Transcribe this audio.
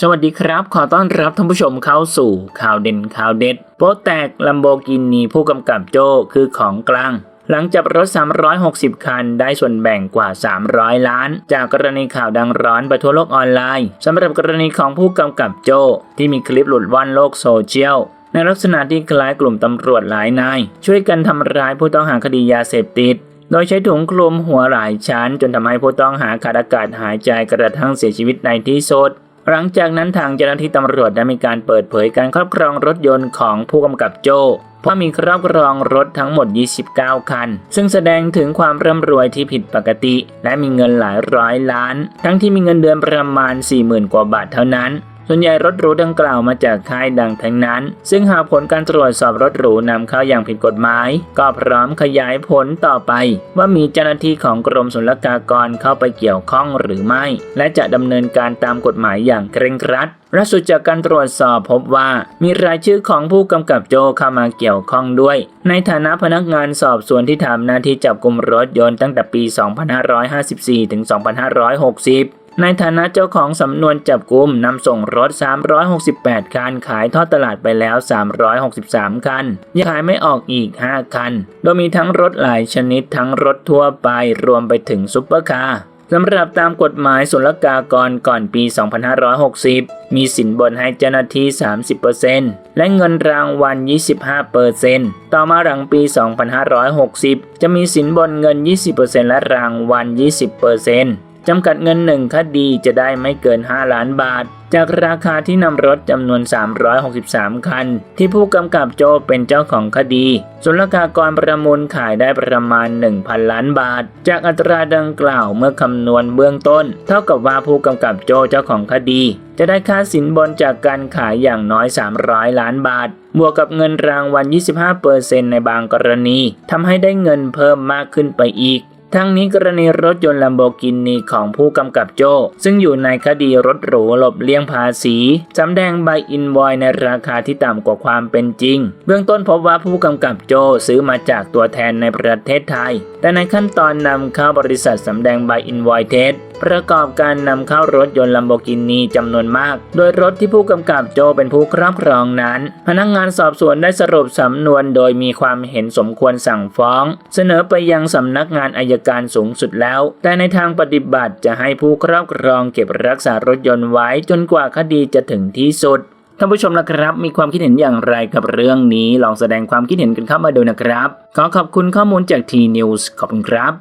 สวัสดีครับ ขอต้อนรับท่านผู้ชมเข้าสู่ข่าวเด่นข่าวเด็ด โป๊แตกลัมโบกินีผู้กำกับโจ้คือของกลาง หลังจับรถ 360 คันได้ส่วนแบ่งกว่า 300 ล้าน จากกรณีข่าวดังร้อนไปทั่วโลกออนไลน์สำหรับกรณีของผู้กำกับโจ้ที่มีคลิปหลุดว่อนโลกโซเชียลในลักษณะที่คล้ายกลุ่มตำรวจหลายนาย ช่วยกันทำร้ายผู้ต้องหาคดียาเสพติดโดยใช้ถุงคลุมหัวหลายชั้น จนทำให้ผู้ต้องหาขาดอากาศหายใจกระทั่งเสียชีวิตในที่สุด หลังจากนั้นทางเจ้าหน้าที่ตำรวจได้มีการเปิดเผยการครอบครองรถยนต์ของผู้กำกับโจ้ว่ามีครอบครองรถทั้งหมด 29 คัน ซึ่งแสดงถึงความร่ำรวยที่ผิดปกติ และมีเงินหลายร้อยล้าน ทั้งที่มีเงินเดือนประมาณ 40,000 กว่าบาทเท่านั้น ส่วนใหญ่รถหรูดังกล่าวมาจากค่ายดังทั้งนั้น ซึ่งหากผลการตรวจสอบรถหรูนำเข้าอย่างผิดกฎหมาย ก็พร้อมขยายผลต่อไป ว่ามีเจ้าหน้าที่ของกรมศุลกากรเข้าไปเกี่ยวข้องหรือไม่ และจะดำเนินการตามกฎหมายอย่างเคร่งครัดล่าสุดจากการตรวจสอบพบว่ามีรายชื่อของผู้กำกับโจเข้ามาเกี่ยวข้องด้วย ในฐานะพนักงานสอบสวนที่ทำหน้าที่จับกลุ่มรถยนต์ตั้งแต่ปี 2554 ถึง 2560 ในฐานะเจ้าของสำนวนจับกลุ่มนำส่งรถ 368 คัน ขายทอดตลาดไปแล้ว 363 คัน ยังขายไม่ออกอีก 5 คัน โดยมีทั้งรถหลายชนิดทั้งรถทั่วไปรวมไปถึงซุปเปอร์คาร์สำหรับตามกฎหมายศุลกากรก่อนปี 2560 มีสินบนให้เจ้าหน้าที่ 30%และเงินรางวัล 25%ต่อมาหลังปี 2560 จะมีสินบนเงิน 20%และรางวัล 20% จำกัดเงินหนึ่งคดีจะได้ไม่เกิน 5 ล้านบาท จากราคาที่นำรถจำนวน 363 คัน ที่ผู้กำกับโจเป็นเจ้าของคดี ศุลกากรประมูลขายได้ประมาณ 1,000 ล้านบาท จากอัตราดังกล่าวเมื่อคำนวณเบื้องต้น เท่ากับว่าผู้กำกับโจเจ้าของคดี จะได้ค่าสินบนจากการขายอย่างน้อย 300 ล้านบาท บวกกับเงินรางวัล 25%ในบางกรณีทำให้ได้เงินเพิ่มมากขึ้นไปอีก ทั้งนี้กรณีรถยนต์ลัมโบกินีของผู้กำกับโจ้ ซึ่งอยู่ในคดีรถหรูหลบเลี่ยงภาษีจำแดงใบอินวอยในราคาที่ต่ำกว่าความเป็นจริง เบื้องต้นพบว่าผู้กำกับโจ้ซื้อมาจากตัวแทนในประเทศไทย แต่ในขั้นตอนนำเข้าบริษัทสำแดงใบอินวอยเทส ประกอบการนำเข้ารถยนต์ลัมโบกินีจำนวนมาก โดยรถที่ผู้กำกับโจเป็นผู้ครอบครองนั้น พนักงานสอบสวนได้สรุปสำนวนโดยมีความเห็นสมควรสั่งฟ้อง เสนอไปยังสำนักงานอายการสูงสุดแล้ว แต่ในทางปฏิบัติจะให้ผู้ครอบครองเก็บรักษารถยนต์ไว้จนกว่าคดีจะถึงที่สุดท่านผู้ชมนะครับ มีความคิดเห็นอย่างไรกับเรื่องนี้ ลองแสดงความคิดเห็นกันเข้ามาดูนะครับ ขอขอบคุณข้อมูลจาก T News ขอบคุณครับ